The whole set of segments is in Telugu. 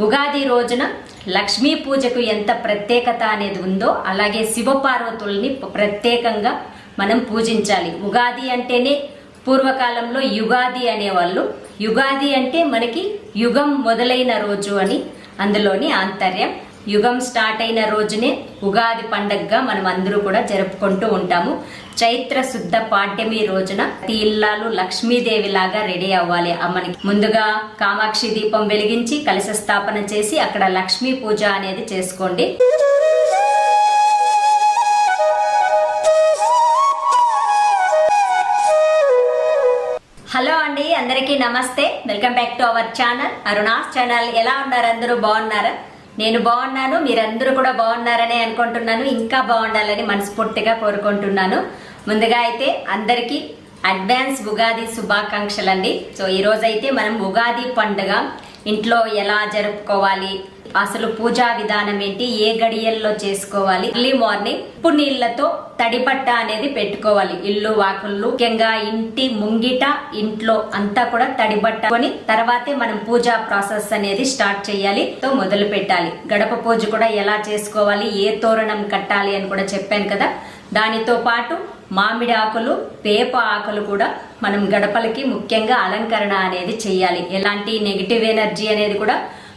ఉగాది రోజున లక్ష్మీ పూజకు ఎంత ప్రత్యేకత అనేది ఉందో అలాగే శివపార్వతుల్ని ప్రత్యేకంగా మనం పూజించాలి. ఉగాది అంటేనే పూర్వకాలంలో యుగాది అనేవాళ్ళు. యుగాది అంటే మనకి యుగం మొదలైన రోజు అని అందులోని ఆంతర్యం. యుగం స్టార్ట్ అయిన రోజునే ఉగాది పండగగా మనం అందరూ కూడా జరుపుకుంటూ ఉంటాము. చైత్ర శుద్ధ పాడ్యమి రోజున తీల్లాలు ఇల్లాలు లక్ష్మీదేవి లాగా రెడీ అవ్వాలి. అమ్మనికి ముందుగా కామాక్షి దీపం వెలిగించి కలశ స్థాపన చేసి అక్కడ లక్ష్మీ పూజ అనేది చేసుకోండి. హలో అండి అందరికీ నమస్తే. Welcome back to our channel. Aruna's channel ఎలా ఉన్నారు? అందరూ బాగున్నారా? నేను బాగున్నాను మీరందరూ కూడా బాగున్నారని అనుకుంటున్నాను ఇంకా బాగుండాలని మనస్ఫూర్తిగా కోరుకుంటున్నాను. ముందుగా అయితే అందరికీ అడ్వాన్స్ ఉగాది శుభాకాంక్షలు అండి సో ఈ రోజైతే మనం ఉగాది పండుగ ఇంట్లో ఎలా జరుపుకోవాలి అసలు పూజా విధానం ఏంటి? ఏ గడియల్లో చేసుకోవాలి? ఎర్లీ మార్నింగ్ ఉప్పు నీళ్ళతో తడిపట్ట అనేది పెట్టుకోవాలి. ఇల్లు వాకుళ్ళు ముఖ్యంగా ఇంటి ముంగిట ఇంట్లో అంతా కూడా తడిబట్టకొని తర్వాతే మనం పూజా ప్రాసెస్ అనేది స్టార్ట్ చేయాలి. తో మొదలు పెట్టాలి. గడప పూజ కూడా ఎలా చేసుకోవాలి? ఏ తోరణం కట్టాలి అని కూడా చెప్పాను కదా. దానితో పాటు మామిడి ఆకులు వేప ఆకులు కూడా మనం గడపలకి ముఖ్యంగా అలంకరణ అనేది చేయాలి. ఎలాంటి నెగిటివ్ ఎనర్జీ అనేది కూడా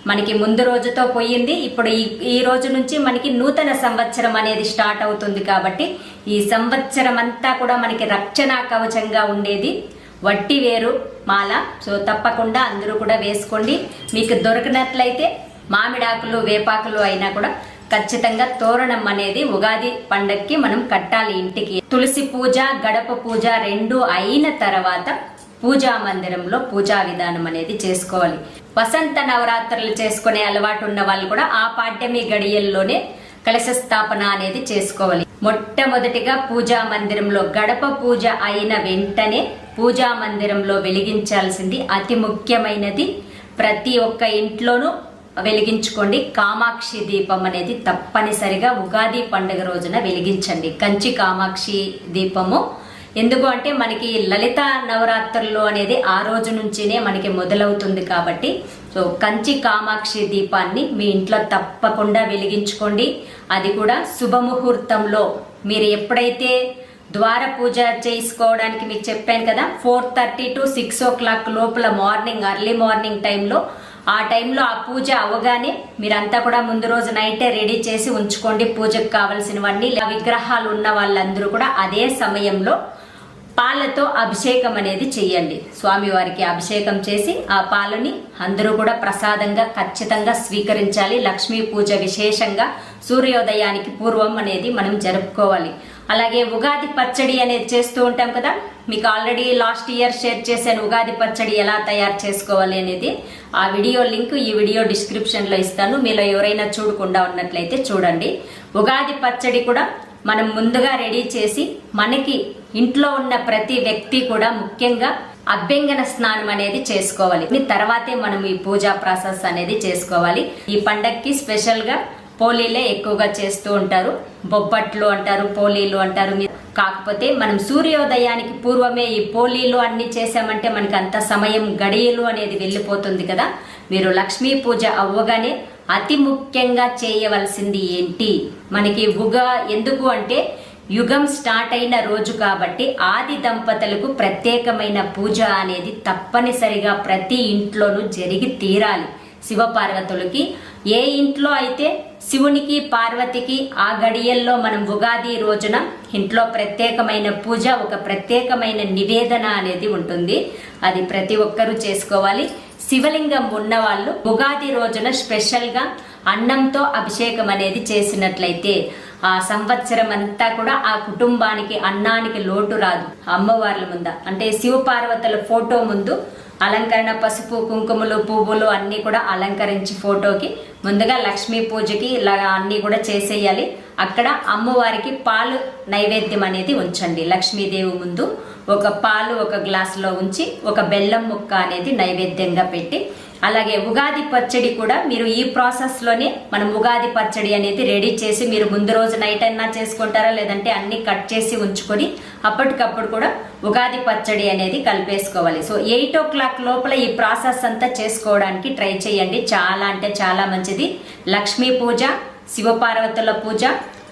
మనకి ముందు రోజుతో పోయింది. ఇప్పుడు ఈ ఈ రోజు నుంచి మనకి నూతన సంవత్సరం అనేది స్టార్ట్ అవుతుంది కాబట్టి ఈ సంవత్సరం అంతా కూడా మనకి రక్షణ కవచంగా ఉండేది. వట్టి వేరు మాల. సో తప్పకుండా అందరూ కూడా వేసుకోండి. మీకు దొరికినట్లయితే మామిడాకులు వేపాకులు అయినా కూడా ఖచ్చితంగా తోరణం అనేది ఉగాది పండక్కి మనం కట్టాలి ఇంటికి. తులసి పూజ గడప పూజ రెండు అయిన తర్వాత పూజా మందిరంలో పూజా విధానం అనేది చేసుకోవాలి. వసంత నవరాత్రులు చేసుకునే అలవాటు ఉన్న వాళ్ళు కూడా ఆ పాడ్యమి గడియల్లోనే కలశ స్థాపన అనేది చేసుకోవాలి. మొట్టమొదటిగా పూజా మందిరంలో గడప పూజ అయిన వెంటనే పూజా మందిరంలో వెలిగించాల్సింది అతి ముఖ్యమైనది. ప్రతి ఒక్క ఇంట్లోనూ వెలిగించుకోండి. కామాక్షి దీపం అనేది తప్పనిసరిగా ఉగాది పండుగ రోజున వెలిగించండి. కంచి కామాక్షి దీపము ఎందుకు అంటే మనకి లలిత నవరాత్రులు అనేది ఆ రోజు నుంచినే మనకి మొదలవుతుంది కాబట్టి. సో కంచి కామాక్షి దీపాన్ని మీ ఇంట్లో తప్పకుండా వెలిగించుకోండి. అది కూడా శుభముహూర్తంలో. మీరు ఎప్పుడైతే ద్వార పూజ చేసుకోవడానికి మీకు చెప్పాను కదా four thirty to six o'clock లోపల మార్నింగ్ అర్లీ మార్నింగ్ టైంలో ఆ టైంలో ఆ పూజ అవగానే మీరంతా కూడా ముందు రోజు నైటే రెడీ చేసి ఉంచుకోండి. పూజకు కావలసినవన్నీ విగ్రహాలు ఉన్న వాళ్ళందరూ కూడా అదే సమయంలో పాలతో అభిషేకం అనేది చేయండి. స్వామివారికి అభిషేకం చేసి ఆ పాలని అందరూ కూడా ప్రసాదంగా ఖచ్చితంగా స్వీకరించాలి. లక్ష్మీ పూజ విశేషంగా సూర్యోదయానికి పూర్వం అనేది మనం జరుపుకోవాలి. అలాగే ఉగాది పచ్చడి అనేది చేస్తూ ఉంటాం కదా. మీకు ఆల్రెడీ లాస్ట్ ఇయర్ షేర్ చేశాను ఉగాది పచ్చడి ఎలా తయారు చేసుకోవాలి అనేది. ఆ వీడియో లింక్ ఈ వీడియో డిస్క్రిప్షన్లో ఇస్తాను. మీలో ఎవరైనా చూడకుండా ఉన్నట్లయితే చూడండి. ఉగాది పచ్చడి కూడా మనం ముందుగా రెడీ చేసి మనకి ఇంట్లో ఉన్న ప్రతి వ్యక్తి కూడా ముఖ్యంగా అభ్యంగన స్నానం అనేది చేసుకోవాలి. తర్వాతే మనం ఈ పూజా ప్రాసెస్ అనేది చేసుకోవాలి. ఈ పండక్కి స్పెషల్గా పోలీలే ఎక్కువగా చేస్తూ ఉంటారు. బొబ్బట్లు అంటారు పోలీలు అంటారు. కాకపోతే మనం సూర్యోదయానికి పూర్వమే ఈ పోలీలు అన్ని చేసామంటే మనకి అంత సమయం గడియలు అనేది వెళ్ళిపోతుంది కదా. మీరు లక్ష్మీ పూజ అవ్వగానే అతి ముఖ్యంగా చేయవలసింది ఏంటి? మనకి ఉగా ఎందుకు అంటే యుగం స్టార్ట్ అయిన రోజు కాబట్టి ఆది దంపతులకు ప్రత్యేకమైన పూజ అనేది తప్పనిసరిగా ప్రతి ఇంట్లోనూ జరిగి తీరాలి. శివపార్వతులకి ఏ ఇంట్లో అయితే శివునికి పార్వతికి ఆ గడియల్లో మనం ఉగాది రోజున ఇంట్లో ప్రత్యేకమైన పూజ ఒక ప్రత్యేకమైన నివేదన అనేది ఉంటుంది. అది ప్రతి ఒక్కరూ చేసుకోవాలి. శివలింగం ఉన్నవాళ్ళు ఉగాది రోజున స్పెషల్గా అన్నంతో అభిషేకం అనేది చేసినట్లయితే ఆ సంవత్సరం అంతా కూడా ఆ కుటుంబానికి అన్నానికి లోటు రాదు అమ్మవార్ల ముంద. అంటే శివపార్వతుల ఫోటో ముందు అలంకరణ పసుపు కుంకుమలు పువ్వులు అన్నీ కూడా అలంకరించి ఫోటోకి ముందుగా లక్ష్మీ పూజకి ఇలా అన్నీ కూడా చేసేయాలి. అక్కడ అమ్మవారికి పాలు నైవేద్యం అనేది ఉంచండి. లక్ష్మీదేవి ముందు ఒక పాలు ఒక గ్లాసులో ఉంచి ఒక బెల్లం ముక్క అనేది నైవేద్యంగా పెట్టి అలాగే ఉగాది పచ్చడి కూడా మీరు ఈ ప్రాసెస్లోనే మనం ఉగాది పచ్చడి అనేది రెడీ చేసి మీరు ముందు రోజు నైట్ అయినా చేసుకుంటారా లేదంటే అన్ని కట్ చేసి ఉంచుకొని అప్పటికప్పుడు కూడా ఉగాది పచ్చడి అనేది కలిపేసుకోవాలి. సో ఎయిట్ ఓ క్లాక్ లోపల ఈ ప్రాసెస్ అంతా చేసుకోవడానికి ట్రై చేయండి. చాలా అంటే చాలా మంచిది. లక్ష్మీ పూజ శివపార్వతుల పూజ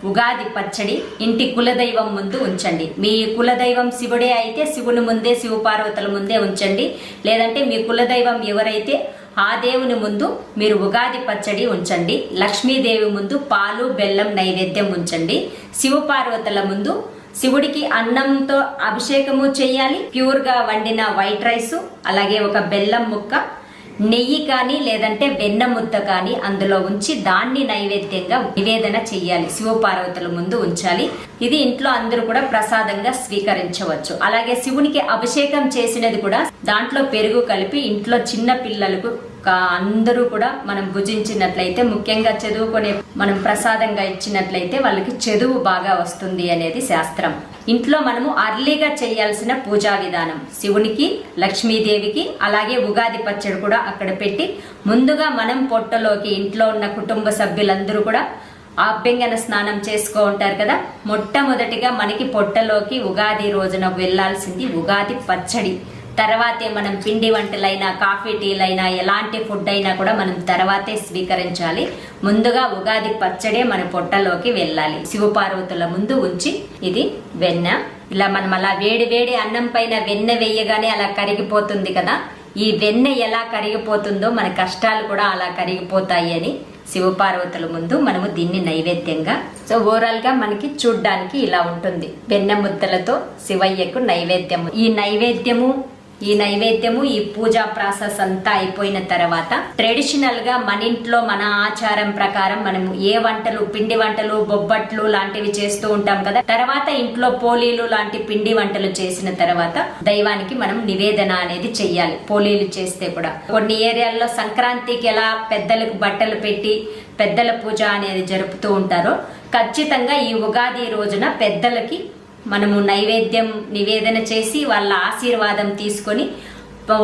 ఉగాది పచ్చడి ఇంటి కులదైవం ముందు ఉంచండి. మీ కులదైవం శివుడే అయితే శివుని ముందే శివపార్వతుల ముందే ఉంచండి. లేదంటే మీ కులదైవం ఎవరైతే ఆ దేవుని ముందు మీరు ఉగాది పచ్చడి ఉంచండి. లక్ష్మీదేవి ముందు పాలు బెల్లం నైవేద్యం ఉంచండి. శివపార్వతుల ముందు శివుడికి అన్నంతో అభిషేకము చేయాలి. ప్యూర్గా వండిన వైట్ రైస్ అలాగే ఒక బెల్లం ముక్క నెయ్యి కానీ లేదంటే వెన్న ముద్ద కానీ అందులో ఉంచి దాన్ని నైవేద్యంగా నివేదన చెయ్యాలి. శివపార్వతుల ముందు ఉంచాలి. ఇది ఇంట్లో అందరూ కూడా ప్రసాదంగా స్వీకరించవచ్చు. అలాగే శివునికి అభిషేకం చేసినది కూడా దాంట్లో పెరుగు కలిపి ఇంట్లో చిన్న పిల్లలకు అందరూ కూడా మనం భుజించినట్లయితే ముఖ్యంగా చదువుకునే మనం ప్రసాదంగా ఇచ్చినట్లయితే వాళ్ళకి చదువు బాగా వస్తుంది అనేది శాస్త్రం. ఇంట్లో మనము అర్లీగా చేయాల్సిన పూజా విధానం. శివునికి లక్ష్మీదేవికి అలాగే ఉగాది పచ్చడి కూడా అక్కడ పెట్టి ముందుగా మనం పొట్టలోకి ఇంట్లో ఉన్న కుటుంబ సభ్యులందరూ కూడా ఆభ్యంగన స్నానం చేసుకో ఉంటారు కదా. మొట్టమొదటిగా మనకి పొట్టలోకి ఉగాది రోజున వెళ్ళాల్సింది ఉగాది పచ్చడి. తర్వాతే మనం పిండి వంటలైనా కాఫీ టీలైనా ఎలాంటి ఫుడ్ అయినా కూడా మనం తర్వాతే స్వీకరించాలి. ముందుగా ఉగాది పచ్చడే మన పొట్టలోకి వెళ్ళాలి. శివపార్వతుల ముందు ఉంచి ఇది వెన్న. ఇలా మనం అలా వేడి వేడి అన్నం పైన వెన్న వేయగానే అలా కరిగిపోతుంది కదా. ఈ వెన్న ఎలా కరిగిపోతుందో మన కష్టాలు కూడా అలా కరిగిపోతాయి అని శివపార్వతుల ముందు మనము దీన్ని నైవేద్యంగా. సో ఓవరాల్గా మనకి చూడ్డానికి ఇలా ఉంటుంది. వెన్న ముద్దలతో శివయ్యకు నైవేద్యము. ఈ నైవేద్యము ఈ నైవేద్యము ఈ పూజా ప్రాసెస్ అంతా అయిపోయిన తర్వాత ట్రెడిషనల్గా మన ఇంట్లో మన ఆచారం ప్రకారం మనము ఏ వంటలు పిండి వంటలు బొబ్బట్లు లాంటివి చేస్తూ ఉంటాం కదా. తర్వాత ఇంట్లో పోలీలు లాంటి పిండి వంటలు చేసిన తర్వాత దైవానికి మనం నివేదన అనేది చెయ్యాలి పోలీలు చేస్తే కూడా. కొన్ని ఏరియాల్లో సంక్రాంతికి ఎలా పెద్దలకు బట్టలు పెట్టి పెద్దల పూజ అనేది జరుపుతూ ఉంటారో ఖచ్చితంగా ఈ ఉగాది రోజున పెద్దలకి మనము నైవేద్యం నివేదన చేసి వాళ్ళ ఆశీర్వాదం తీసుకొని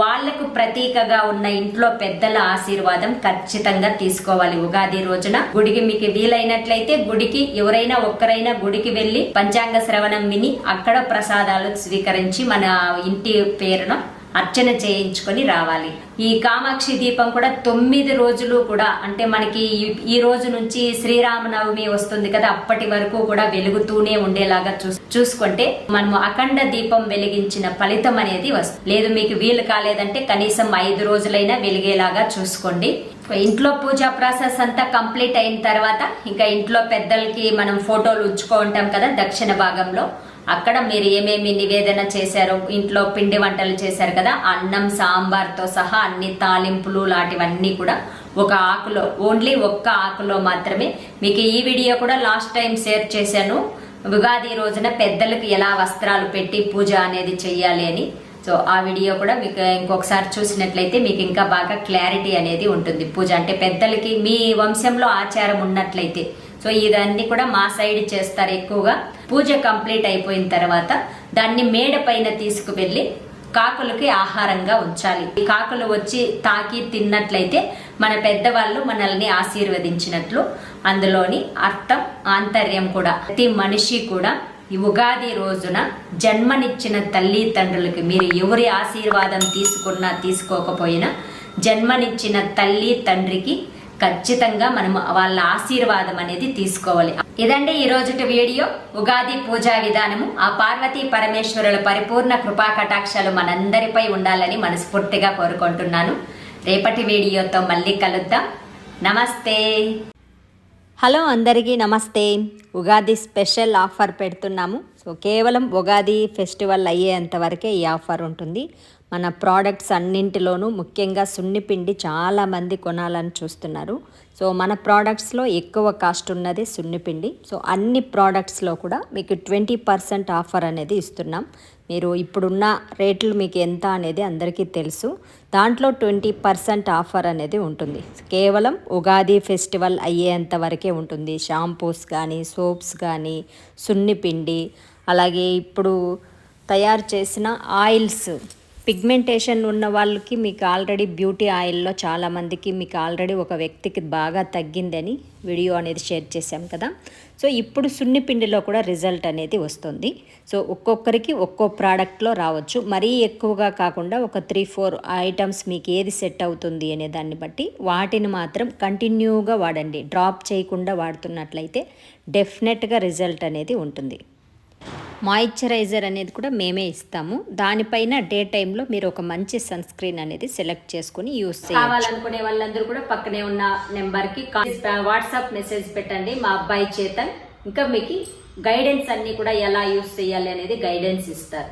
వాళ్ళకు ప్రతీకగా ఉన్న ఇంట్లో పెద్దల ఆశీర్వాదం ఖచ్చితంగా తీసుకోవాలి. ఉగాది రోజున గుడికి మీకు వీలైనట్లయితే గుడికి ఎవరైనా ఒక్కరైనా గుడికి వెళ్ళి పంచాంగ శ్రవణం విని అక్కడ ప్రసాదాలు స్వీకరించి మన ఇంటి పేరును అర్చన చేయించుకొని రావాలి. ఈ కామాక్షి దీపం కూడా తొమ్మిది రోజులు కూడా అంటే మనకి ఈ- ఈ రోజు నుంచి శ్రీరామనవమి వస్తుంది కదా అప్పటి వరకు కూడా వెలుగుతూనే ఉండేలాగా చూ చూసుకుంటే మనము అఖండ దీపం వెలిగించిన ఫలితం అనేది వస్తుంది లేదు మీకు వీలు కాలేదంటే కనీసం ఐదు రోజులైనా వెలిగేలాగా చూసుకోండి. ఇంట్లో పూజా ప్రాసెస్ అంతా కంప్లీట్ అయిన తర్వాత ఇంకా ఇంట్లో పెద్దలకి మనం ఫోటోలు ఉంచుకో ఉంటాం కదా దక్షిణ భాగంలో. అక్కడ మీరు ఏమేమి నివేదన చేశారో ఇంట్లో పిండి వంటలు చేశారు కదా అన్నం సాంబార్తో సహా అన్ని తాలింపులు లాంటివన్నీ కూడా ఒక ఆకులో ఓన్లీ ఒక్క ఆకులో మాత్రమే. మీకు ఈ వీడియో కూడా లాస్ట్ టైం షేర్ చేశాను. ఉగాది రోజున పెద్దలకు ఎలా వస్త్రాలు పెట్టి పూజ అనేది చెయ్యాలి అని. సో ఆ వీడియో కూడా మీకు ఇంకొకసారి చూసినట్లయితే మీకు ఇంకా బాగా క్లారిటీ అనేది ఉంటుంది. పూజ అంటే పెద్దలకి మీ వంశంలో ఆచారం ఉన్నట్లయితే. సో ఇదన్నీ కూడా మా సైడ్ చేస్తారు ఎక్కువగా. పూజ కంప్లీట్ అయిపోయిన తర్వాత దాన్ని మేడ పైన తీసుకువెళ్ళి కాకులకి ఆహారంగా ఉంచాలి. ఈ కాకులు వచ్చి తాకి తిన్నట్లయితే మన పెద్దవాళ్ళు మనల్ని ఆశీర్వదించినట్లు అందులోని అర్థం ఆంతర్యం కూడా. ప్రతి మనిషి కూడా ఈ ఉగాది రోజున జన్మనిచ్చిన తల్లి తండ్రులకి మీరు ఎవరి ఆశీర్వాదం తీసుకున్నా తీసుకోకపోయినా జన్మనిచ్చిన తల్లి తండ్రికి ఖచ్చితంగా మనం వాళ్ళ ఆశీర్వాదం అనేది తీసుకోవాలి. ఇదండి ఈ రోజుటి వీడియో. ఉగాది పూజా విధానము. ఆ పార్వతీ పరమేశ్వరుల పరిపూర్ణ కృపా కటాక్షాలు మనందరిపై ఉండాలని మనస్ఫూర్తిగా కోరుకుంటున్నాను. రేపటి వీడియోతో మళ్ళీ కలుద్దాం. నమస్తే. హలో అందరికీ నమస్తే. ఉగాది స్పెషల్ ఆఫర్ పెడుతున్నాము. సో కేవలం ఉగాది ఫెస్టివల్ అయ్యేంత వరకే ఈ ఆఫర్ ఉంటుంది. మన ప్రోడక్ట్స్ అన్నింటిలోనూ ముఖ్యంగా సున్నిపిండి చాలామంది కొనాలని చూస్తున్నారు. సో మన ప్రోడక్ట్స్లో ఎక్కువ కాస్ట్ ఉన్నది సున్నిపిండి సో అన్ని ప్రోడక్ట్స్లో కూడా మీకు ట్వంటీ పర్సెంట్ ఆఫర్ అనేది ఇస్తున్నాం. మీరు ఇప్పుడున్న రేట్లు మీకు ఎంత అనేది అందరికీ తెలుసు. దాంట్లో ట్వంటీ పర్సెంట్ ఆఫర్ అనేది ఉంటుంది. కేవలం ఉగాది ఫెస్టివల్ అయ్యేంత వరకే ఉంటుంది. షాంపూస్ కానీ సోప్స్ కానీ సున్నిపిండి అలాగే ఇప్పుడు తయారు చేసిన ఆయిల్స్ పిగ్మెంటేషన్ ఉన్న వాళ్ళకి మీకు ఆల్రెడీ బ్యూటీ ఆయిల్లో చాలామందికి మీకు ఆల్రెడీ ఒక వ్యక్తికి బాగా తగ్గిందని వీడియో అనేది షేర్ చేశాం కదా. సో ఇప్పుడు సున్నిపిండిలో కూడా రిజల్ట్ అనేది వస్తుంది. సో ఒక్కొక్కరికి ఒక్కో ప్రోడక్ట్లో రావచ్చు. మరీ ఎక్కువగా కాకుండా ఒక త్రీ ఫోర్ ఐటమ్స్ మీకు ఏది సెట్ అవుతుంది అనే దాన్ని బట్టి వాటిని మాత్రం కంటిన్యూగా వాడండి. డ్రాప్ చేయకుండా వాడుతున్నట్లయితే డెఫినెట్గా రిజల్ట్ అనేది ఉంటుంది. మాయిశ్చరైజర్ అనేది కూడా మేమే ఇస్తాము. దానిపైన డే టైంలో మీరు ఒక మంచి సన్ స్క్రీన్ అనేది సెలెక్ట్ చేసుకుని యూస్ కావాలనుకునే వాళ్ళందరూ కూడా పక్కనే ఉన్న నెంబర్కి వాట్సాప్ మెసేజ్ పెట్టండి. మా అబ్బాయి చేతన్. ఇంకా మీకు గైడెన్స్ అన్ని కూడా ఎలా యూస్ చేయాలి అనేది గైడెన్స్ ఇస్తారు.